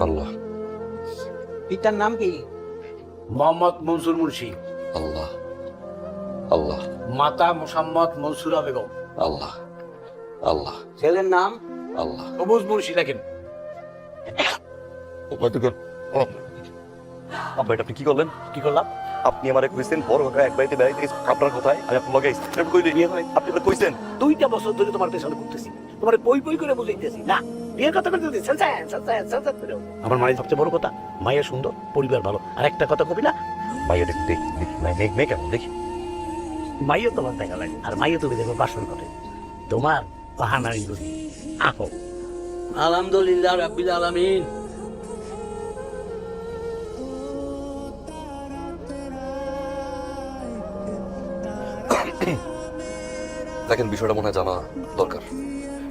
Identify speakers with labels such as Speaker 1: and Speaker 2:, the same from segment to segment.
Speaker 1: আল্লাহ।
Speaker 2: পিতার নাম কি?
Speaker 3: মোহাম্মদ মনসুর মুন্সি।
Speaker 1: আল্লাহ। আল্লাহ।
Speaker 3: মাতা মোসাম্মদ মনসুরা বেগম।
Speaker 1: আল্লাহ। আল্লাহ।
Speaker 2: ছেলের নাম?
Speaker 1: আল্লাহ।
Speaker 3: সবুজ মুন্সি
Speaker 4: আব্বা এটা আপনি কি করলেন?
Speaker 3: কি করলাম?
Speaker 4: আপনি আমারে কইছেন বড় কাকা এক বাড়িতে বেড়াইতে গেছে আপনার কোথায়। আমি আপনার লগে কইলে নিয়ে আপনি কইছেন?
Speaker 3: দুইটা বছর ধরে তোমার পেছনে ঘুরতেছি। তোমার বই বই করে বুঝাইতেছি না? বিয়ের কথা দিচ্ছি আমার মায়ের সবচেয়ে বড় কথা মায়ের সুন্দর পরিবার ভালো। আর একটা কথা কবি না?
Speaker 4: ভাইয়া দেখি দেখি দেখি ভাই মেয়ে মেয়ে কেমন দেখি।
Speaker 3: মাইও তোমার দেখা লাগে আর মাইও তুমি দেখো বাসন করে তোমার বাহানারি বুঝি আহো।
Speaker 2: আলহামদুলিল্লাহ রাব্বিল আলামিন।
Speaker 1: দেখেন বিষয়টা মনে হয় জানা দরকার।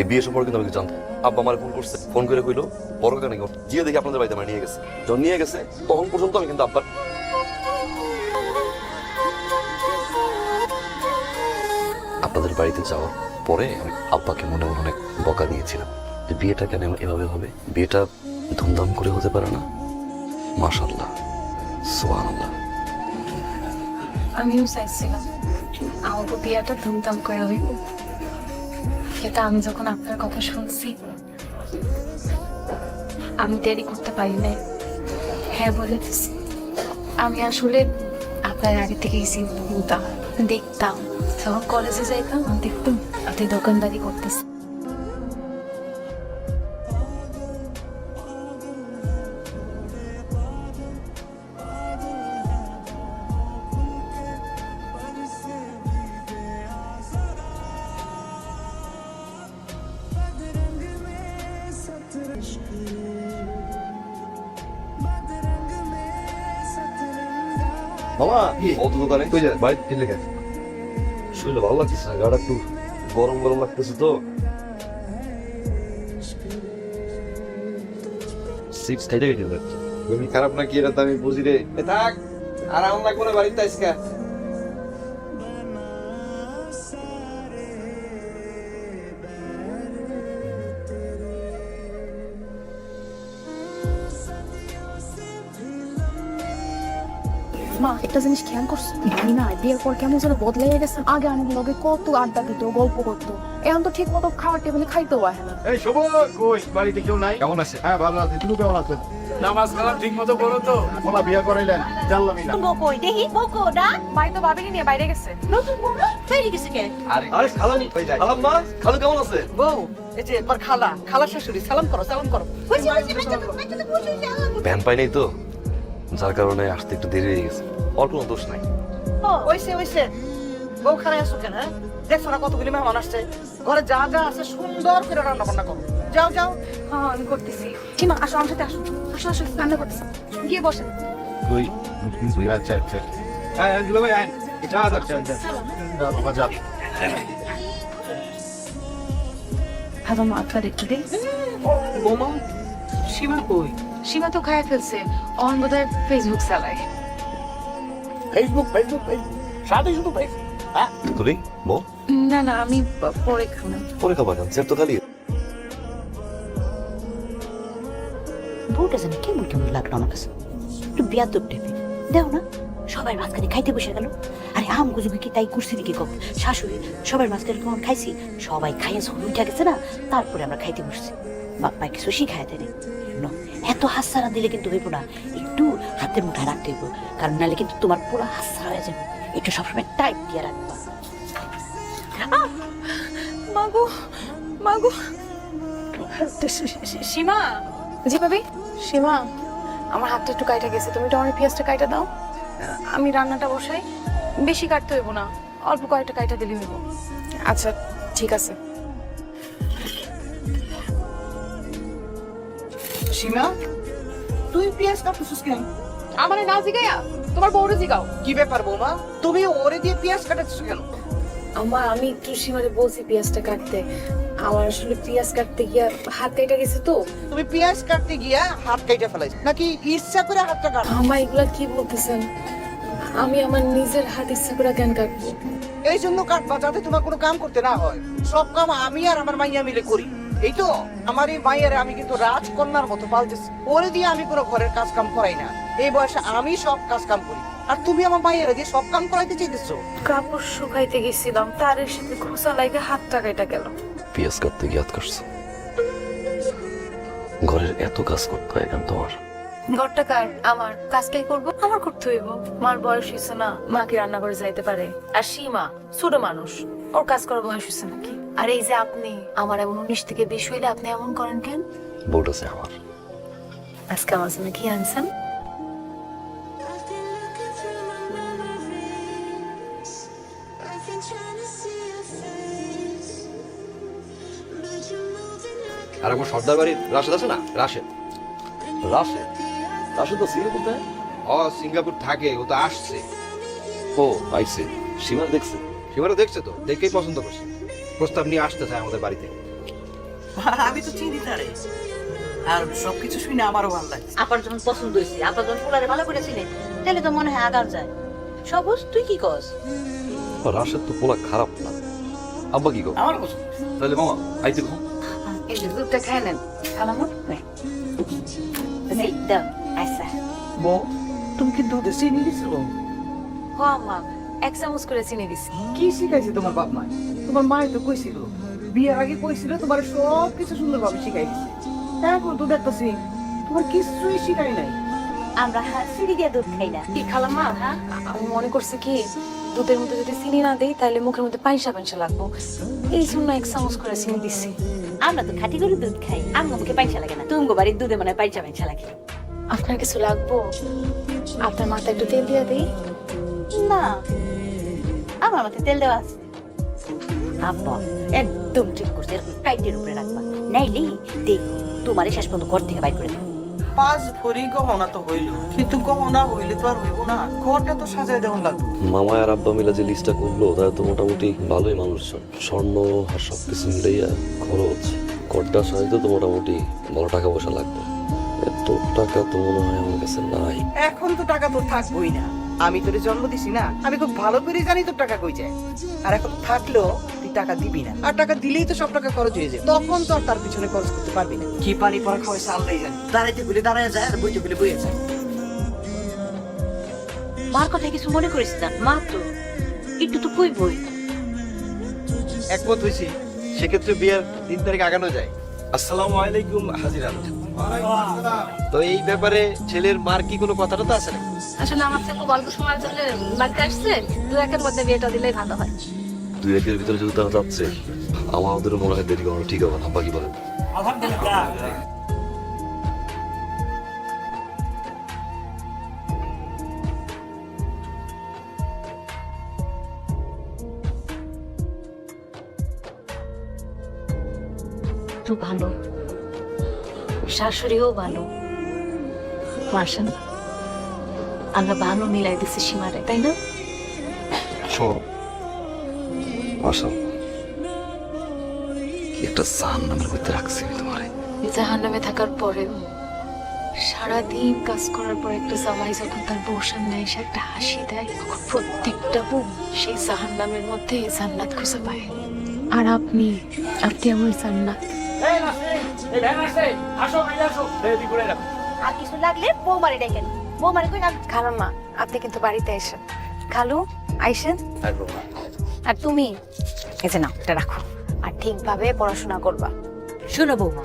Speaker 1: এই বিয়ে সম্পর্কে কিন্তু আমি জানতাম আব্বা আমার ফোন করছে। ফোন করে কইলো, বড় কাকা নাকি? গিয়ে দেখি আপনাদের বাড়িতে আমার নিয়ে গেছে। যখন নিয়ে গেছে, তখন পর্যন্ত আমি কিন্তু আব্বার আপনাদের বাড়িতে যাওয়ার পরে আমি আব্বাকে মনে মনে অনেক বকা দিয়েছিলাম। যে বিয়েটা কেন এভাবে হবে? বিয়েটা ধুমধাম করে হতে পারে না। মাশাল্লাহ সুবহানাল্লাহ।
Speaker 5: আমিও চাইছিলাম আমাকে বিয়েটা ধুমধাম করে হইব। কিন্তু আমি যখন আপনার কথা শুনছি, আমি দেরি করতে পারি না হ্যাঁ বলে আমি আসলে আপনার আগে থেকে চিনতাম দেখতাম। যখন কলেজে যাইতাম, দেখতাম আপনি দোকানদারি করতেছে
Speaker 1: মামা অত দোকানে কই যায় বাড়িতে দিলে কেন? শরীরে ভালো লাগতেছে না গাটা একটু গরম গরম লাগতেছে তো। সিক্স খাইতে খাইতে
Speaker 6: খারাপ নাকি? এটা তো আমি বুঝি রে। এ থাক আরাম লাগবো না বাড়িতে আজকে।
Speaker 7: মা একটা জিনিস খেয়াল করছ? আমি না বিয়ের পর কেমন যেন বদলে গেছে। আগে আমাদের লগে কত আড্ডা দিত গল্প করতো। এখন তো ঠিক মতো খাওয়ার টেবিলে খাইতেও আসে না।
Speaker 6: এই শুভ কই বাড়িতে কেউ নাই? কেমন আছে? হ্যাঁ ভালো আছে। তুমি কেমন আছেন
Speaker 3: নামাজ কালাম ঠিক মতো করো তো।
Speaker 6: বলা বিয়ে করাইলেন জানলামই না।
Speaker 8: বকই দেখি বকো না
Speaker 5: ভাই তো ভাবিনি নিয়ে বাইরে গেছে।
Speaker 8: নতুন বউ ফেরি গেছে কে?
Speaker 1: আরে খালানি। খালাম মা খালু কেমন আছে?
Speaker 2: বউ এই যে এবার খালা খালা শাশুড়ি সালাম করো সালাম করো।
Speaker 1: ভ্যান পাই নাই তো? যার কারণে আসতে একটু দেরি হয়ে গেছে। ওর কোনো দোষ নাই।
Speaker 2: ওইসে ওইসে। বউ খারাই আসো কেন হ্যাঁ? দেখছ না কতগুলি মেহমান আসছে? ঘরে যা যা আছে সুন্দর করে রান্না বান্না করো। যাও যাও।
Speaker 5: হ্যাঁ আমি করতেছি। সীমা আসো আমার সাথে আসো। আসো আসো রান্না করতেছি। গিয়ে বসেন।
Speaker 6: কই আচ্ছা আচ্ছা। হ্যাঁ দুলা ভাই আইন এটা আচ্ছা আচ্ছা। বাবা যা
Speaker 5: ভালো মা আপনার একটু দিই
Speaker 2: বৌমা সীমা কই?
Speaker 5: সীমা তো খায় ফেলছে। অন বোধহয় ফেসবুক চালায়।
Speaker 3: ফেসবুক ফেসবুক ফেসবুক সাথে শুধু ফেসবুক হ্যাঁ?
Speaker 1: তুলি বউ
Speaker 5: না না আমি পরে খাব।
Speaker 1: পরে খাবার খান সের তো খালি।
Speaker 8: বউটা জানে কেমন কেমন লাগল আমার কাছে। একটু বিয়ার দোপ টেপে দেও না সবার মাঝখানে খাইতে বসে গেল। আরে আম গুজুকে কি তাই করছি নাকি কব শাশুড়ি সবার মাঝখানে কেমন খাইছি সবাই খাইয়ে উঠে গেছে না তারপরে আমরা খাইতে বসছি। বাপ্পায় কিছু শিখাই দেয় না। এত হাসারা দিলে কিন্তু হইব না। একটু হাতের মুঠায় রাখতে হইব কারণ নাহলে কিন্তু তোমার পুরো হাসারা হয়ে যাবে। একটু সবসময় টাইট দিয়ে রাখবা।
Speaker 5: মাগো মাগো। সীমা? জি ভাবি? সীমা আমার হাতটা একটু কাইটা গেছে তুমি টমেটো পেঁয়াজটা কাইটা দাও। আমি রান্নাটা বসাই। বেশি কাটতে হইব না অল্প কয়েকটা কাইটা দিলে হইব। আচ্ছা ঠিক আছে।
Speaker 2: সীমা তুই পেঁয়াজ কাটছিস কেন?
Speaker 5: আমারে না জিগাইয়া তোমার বউরে জিগাও।
Speaker 2: কি ব্যাপার বৌমা? তুমি ওরে দিয়ে পেঁয়াজ কাটাচ্ছিস কেন?
Speaker 5: আমার আমি একটু সীমারে বলছি পেঁয়াজটা কাটতে। আমার আসলে পেঁয়াজ কাটতে গিয়া হাত কেটে গেছে তো।
Speaker 2: তুমি পেঁয়াজ কাটতে গিয়া হাত কেটে ফেলাইছ। নাকি ইচ্ছা করে হাতটা কাটো?
Speaker 5: আমার এগুলা কি বলতেছেন? আমি আমার নিজের হাত ইচ্ছা করে কেন কাটবো?
Speaker 2: এই জন্য কাটবা যাতে তোমার কোনো কাম করতে না হয়। সব কাম আমি আর আমার মাইয়া মিলে করি। এই তো আমার এই মায়ের আমি কিন্তু রাজকন্যার মতো পালতেছি। ওরে দিয়ে আমি কোনো ঘরের কাজ কাম করাই না। এই বয়সে আমি সব কাজ কাম করি। আর তুমি আমার মায়ের দিয়ে সব কাম করাইতে চাইতেছো?
Speaker 5: কাপড় শুকাইতে গেছিলাম তার সাথে ঘুষা লাগে হাতটা কেটে গেল।
Speaker 1: পিয়াজ কাটতে গিয়ে হাত কাটছো? ঘরের এত কাজ করতে হয় কেন তোমার?
Speaker 5: ঘরটা কার? আমার। কাজটাই করব? আমার করতে হইব। মার বয়স হয়েছে না মাকে রান্না করে যাইতে পারে। আর সীমা ছোট মানুষ। ওর কাজ করার বয়স হয়েছে নাকি? আর এই যে আপনি আমার এমন উনিশ থেকে বিশ হইলে আপনি এমন করেন কেন?
Speaker 1: বোর্ড আছে আমার।
Speaker 5: আজকে আমার জন্য কি আনছেন?
Speaker 6: আর আমার সর্দার বাড়ির রাশেদ আছে না? রাশেদ।
Speaker 1: রাশে রাশে তো সিঙ্গাপুর দেয়
Speaker 6: ও সিঙ্গাপুর থাকে ও তো আসছে।
Speaker 1: ও আইসে সীমা দেখছে?
Speaker 6: সেবারও দেখছে তো? দেখেই পছন্দ করছে। প্রস্তাব নিয়ে আসতে চায় আমাদের বাড়িতে।
Speaker 2: আমি তো চিনি তারে। আর সবকিছু শুনে আমারও ভালো লাগে
Speaker 8: আপার যখন পছন্দ হয়েছে আপা যখন পোলারে ভালো করে চিনে তাহলে তো মনে হয় আগার যায়। সবুজ তুই কি কস
Speaker 1: রাশের তো পোলা খারাপ না। আব্বা কি গো
Speaker 2: আমার পছন্দ।
Speaker 1: তাহলে মামা আইতে কম
Speaker 5: এই যে দুধটা খেয়ে নেন।
Speaker 8: আচ্ছা
Speaker 2: বউ তুমি কি দুধে চিনি দিছো?
Speaker 5: হ মা এক চামচ করে চিনি দিছি।
Speaker 2: কি শিখাইছে তোমার বাপ মা তোমার মায়ের তো কইছিল বিয়ের আগে কইছিল তোমার সব কিছু সুন্দরভাবে শিখাই দিছে। এখন তো দেখতেছি তোমার কিছুই শিখাই নাই।
Speaker 8: আমরা সিঁড়ি দিয়ে দুধ খাই না।
Speaker 5: কি খালামা আমি মনে করছি কি দুধের মধ্যে যদি চিনি না দেই তাহলে মুখের মধ্যে পাইসা পাইসা লাগবো। এই জন্য এক চামচ করে চিনি দিছি।
Speaker 8: আমরা তো খাঁটি গরুর দুধ খাই আমার মুখে পাইসা লাগে না। তুমগো বাড়ির দুধে মনে হয় পাইসা পাইসা লাগে।
Speaker 5: আপনার কিছু লাগবো? আপনার মাথায় একটু তেল দিয়ে দিই?
Speaker 8: না। আমার মাথায় তেল দেওয়া আছে। আব্বা একদম ঠিক করছে। এরকম টাইটের উপরে রাখবা। নাইলে দেখ তোমার শেষ পর্যন্ত ঘর থেকে বাইর করে দেবো।
Speaker 2: পাঁচ ভরি গহনা তো হইল কিন্তু গহনা হইলে তো আর হইব না। ঘরটা তো সাজাই দেওয়া লাগবে।
Speaker 1: মামা আর আব্বা মিলে যে লিস্টটা করল তারা তো মোটামুটি ভালোই মানুষজন। স্বর্ণ আর সব কিছু মিলাইয়া খরচ। কড্ডা সাজাইতে তো মোটামুটি ভালো টাকা পয়সা লাগবে। এত টাকা তো মনে হয় আমার কাছে নাই।
Speaker 2: এখন তো টাকা তো থাকবোই না। আমি তোরে জন্ম দিছি না। আমি খুব ভালো করে জানি তোর টাকা কই যায়। আর এখন থাকলেও তুই টাকা দিবি না। আর টাকা দিলেই তো সব টাকা খরচ হয়ে যায় তখন তো আর তার পিছনে খরচ করতে পারবি না। কি পানি পড়া খাওয়াইছে আল্লাহ জানি দাঁড়াইতে বলে দাঁড়ায় যায় আর বইতে বলে বইয়ে যায়।
Speaker 8: মার কথা কিছু মনে করিস না। মা তো একটু তো কই বই?
Speaker 6: একমত হয়েছি। সেক্ষেত্রে বিয়ের তিন তারিখ আগানো যায়। আসসালামু আলাইকুম হাজিরান তো এই ব্যাপারে ছেলের মার কি কোনো কথাটা তো আছে না
Speaker 7: আসলে আমার থেকে খুব অল্প সময়ের জন্য বাড়িতে আসছে। দু একের মধ্যে বিয়েটা দিলেই ভালো হয়।
Speaker 1: দুই একের ভিতরে যদি তারা যাচ্ছে আমাদেরও মনে হয় দেরি করানো ঠিক হবে না। আব্বা কি বলেন?
Speaker 8: তো ভালো। শাশুড়িও ভালো। মার্শাল আমরা ভালো মিলাই দিছি সীমারে তাই না?
Speaker 1: মাসা কি একটা সান নামের মধ্যে রাখছি আমি তোমারে?
Speaker 5: জাহান নামে থাকার পরেও সারাদিন কাজ করার পর একটা জামাই যখন তার বউ সামনে এসে একটা হাসি দেয় তখন প্রত্যেকটা বউ সেই জাহান নামের মধ্যে জান্নাত খুঁজে পায়। আর আপনি আপনি আমার জান্নাত।
Speaker 8: আর কিছু লাগলে বৌমারে ডেকেন বৌমারে কই না?
Speaker 5: খালাম্মা আপনি কিন্তু বাড়িতে এসেন। খালু আইসেন? আর তুমি? এই যে নাও এটা রাখো। আর ঠিকভাবে পড়াশোনা করবা।
Speaker 8: শোনো বৌমা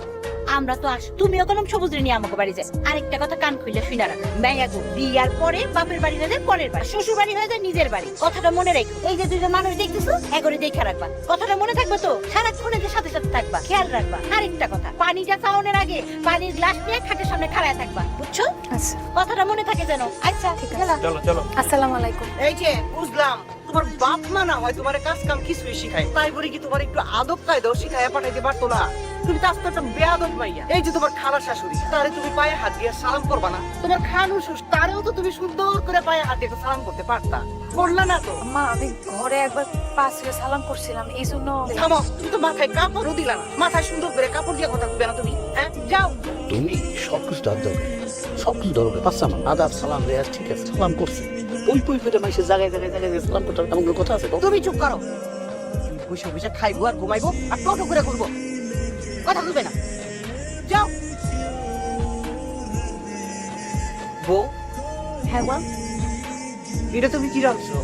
Speaker 8: আমরা তো আস তুমিও কলম সবুজ নিয়ে আমাকে বাড়ি যাই আরেকটা কথা কান খুলে শুনে রাখো। মেয়া গো বিয়ার পরে বাপের বাড়ি না যায় পরের বাড়ি। শ্বশুর বাড়ি হয়ে যায় নিজের বাড়ি। কথাটা মনে রেখো। এই যে দুইটা মানুষ দেখতেছো এগরে দেখে রাখবা। কথাটা মনে থাকবে তো? সারাক্ষণ এদের সাথে সাথে থাকবা খেয়াল রাখবা। আরেকটা কথা পানিটা চাওনের আগে পানির গ্লাস নিয়ে খাটের সামনে খাড়ায় থাকবা বুঝছ?
Speaker 5: আচ্ছা।
Speaker 8: কথাটা মনে থাকে যেন। আচ্ছা ঠিক আছে।
Speaker 3: চলো চলো।
Speaker 5: আসসালামু আলাইকুম।
Speaker 2: এই যে বুঝলাম। তোমার বাপ মা না হয় তোমার কাজ কাম কিছুই শিখায়। তাই বলে কি তোমার একটু আদব কায়দাও শিখায় পাঠাইতে পারতো না। তুমি তো আস্তে একটা বেয়াদব মাইয়া। এই যে তোমার খালা শাশুড়ি তারে তুমি পায়ে হাত দিয়ে সালাম করবা না। তোমার খানু শ্বশুর তারেও তো তুমি সুন্দর করে পায়ে হাত দিয়ে সালাম করতে পারতা। করলা না তো?
Speaker 5: মা আমি ঘরে একবার ফিরে সালাম করছিলাম এই জন্য
Speaker 2: থামো তুমি তো মাথায় কাপড়ও দিলা না। মাথায় সুন্দর করে কাপড় দিয়ে কথা বলবে না তুমি হ্যাঁ? যাও।
Speaker 3: তুমি সব কিছু ডাক দাও। সব কিছু দরকার পাচ্ছ আমার আদাব সালাম রেয়াজ ঠিক আছে। সালাম করছি। ওই করতে কথা আছে
Speaker 2: তুমি চুপ করো। খাইবো আর ঘুমাইবো আর টোটো করে
Speaker 8: কথা বলবে না।
Speaker 2: যাও। বউ
Speaker 8: হ্যাঁ বল
Speaker 2: এটা তুমি কি রাঁধছো?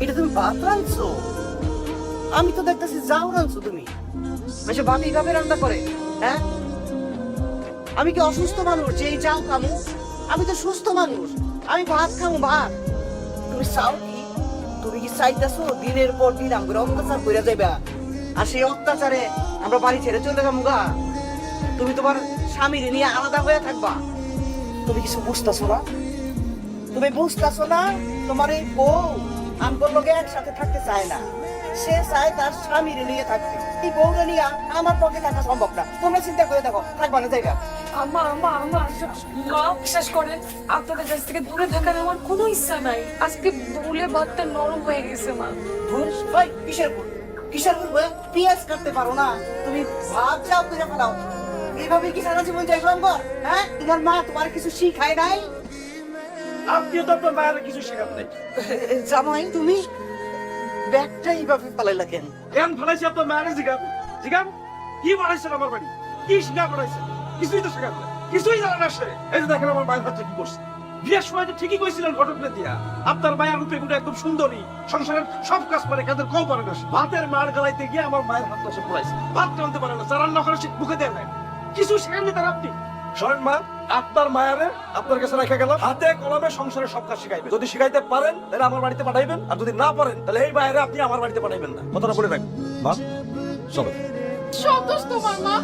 Speaker 2: এটা তুমি ভাত রাঁধছো? আমি তো দেখতেছি যাও রাঁধছো তুমি। আচ্ছা ভাত এইভাবে রান্না করে হ্যাঁ? আমি কি অসুস্থ মানুষ যে এই যাও খামু? আমি তো সুস্থ মানুষ। আমি ভাত খামু, ভাত। তুমি চাও কি? তুমি কি চাইতেছো? দিনের পর দিন আমরা অত্যাচার করে যাইবা। আর সেই অত্যাচারে আমরা বাড়ি ছেড়ে চলে যাব গা। তুমি তোমার স্বামীর নিয়ে আলাদা হয়ে থাকবা। তুমি কিছু বুঝতেছো না? তুমি বুঝতেছো না তোমার এই বউ আমগোর লোকে একসাথে থাকতে চায় না। সে চায় তার স্বামীর নিয়ে থাকতে। এই বউরে নিয়ে আমার পক্ষে থাকা সম্ভব না। তোমরা চিন্তা করে দেখো, থাকবা না জায়গা
Speaker 5: আম্মা আম্মা আম্মা মা বিশ্বাস করেন আপনাদের কাছ থেকে দূরে থাকার আমার কোনো ইচ্ছা নাই। আজকে ভুলে ভাতটা নরম হয়ে গেছে মা।
Speaker 2: ভুল? ভাই কিসের ভুল? কিসের ভুল ভাই? পেঁয়াজ কাটতে পারো না। তুমি ভাত যাও করে ফেলাও। এইভাবে কি সারা জীবন যাইলাম বল হ্যাঁ? তোমার মা তোমার কিছু শিখায় নাই?
Speaker 3: আপনিও তো আপনার মায়ের কিছু শেখার নাই।
Speaker 2: জামাই তুমি ব্যাগটা এইভাবে পালাইলা কেন?
Speaker 3: কেন ফেলাইছি আপনার মায়ের জিগান? জিগান? কি বানাইছেন আমার বাড়ি? কি শিখা বানাইছেন? কিছুই তো শেখার নাই। কিছুই জানা না সে। এই যে দেখেন আমার মায়ের বাচ্চা কি করছে বিয়ের সময় তো ঠিকই কইছিলেন ঘটকলে দিয়া আপনার মায়ের রূপে গুলো একদম সুন্দরী। সংসারের সব কাজ করে কাদের কম পারে না ভাতের মার গলাইতে গিয়ে আমার মায়ের হাত সে পড়াইছে। ভাত টানতে পারে না রান্না করে সে মুখে দেয় না কিছু শেখাননি তার আপনি। শোনেন মা, আপনার মায়ারে আপনার কাছে রেখে গেলাম। হাতে কলমে সংসারের সব কাজ শিখাইবেন। যদি শিখাইতে পারেন, তাহলে আমার বাড়িতে পাঠাইবেন। আর যদি না পারেন, তাহলে এই মায়েরে আপনি আমার বাড়িতে পাঠাইবেন না। কথাটা বলে রাখবেন মা, চলো।
Speaker 5: সন্তোষ তোমার মা।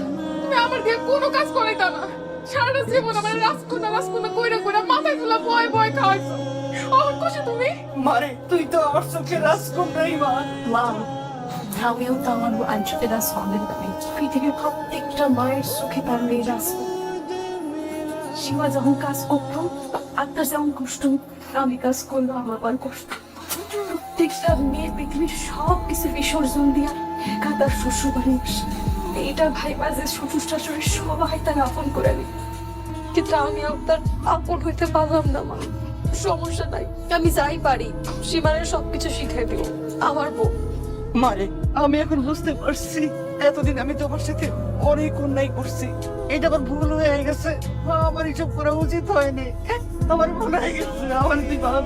Speaker 5: তুমি আমার দিয়ে কোনো কাজ করাইতা না। সারাটা জীবন আমার রাজকুনা রাজকুনা কইরা কইরা মাথায় তুলা ভয় ভয় খাওয়াইছো। আমার খুশি তুমি?
Speaker 2: মারে তুই তো আমার চোখে মা।
Speaker 7: মা আমিও তো আমার করি পৃথিবীর প্রত্যেকটা মায়ের সুখে তার সীমা যখন কাজ করতো আত্মার যেমন কষ্ট আমি কাজ করল আমার কষ্ট। প্রত্যেকটা মেয়ে পৃথিবীর সব কিছু বিসর্জন দিয়া একা তার শ্বশুর বাড়ি আসে। এটা ভাই বাজে শ্বশুর শাশুড়ি সবাই তার আপন করে নি কিন্তু আমি আর তার আপন হইতে পারলাম না, মা। সমস্যা নাই, আমি যাই পারি সীমানের সবকিছু শিখাই দিব, আমার বউ।
Speaker 2: মারে, আমি এখন বুঝতে পারছি, এতদিন আমি তোমার সাথে অনেক অন্যায় করছি। এটা আমার ভুল হয়ে গেছে। আমার এসব করা উচিত হয়নি। আমার ভুল হয়ে গেছে। আমার তুই ভাব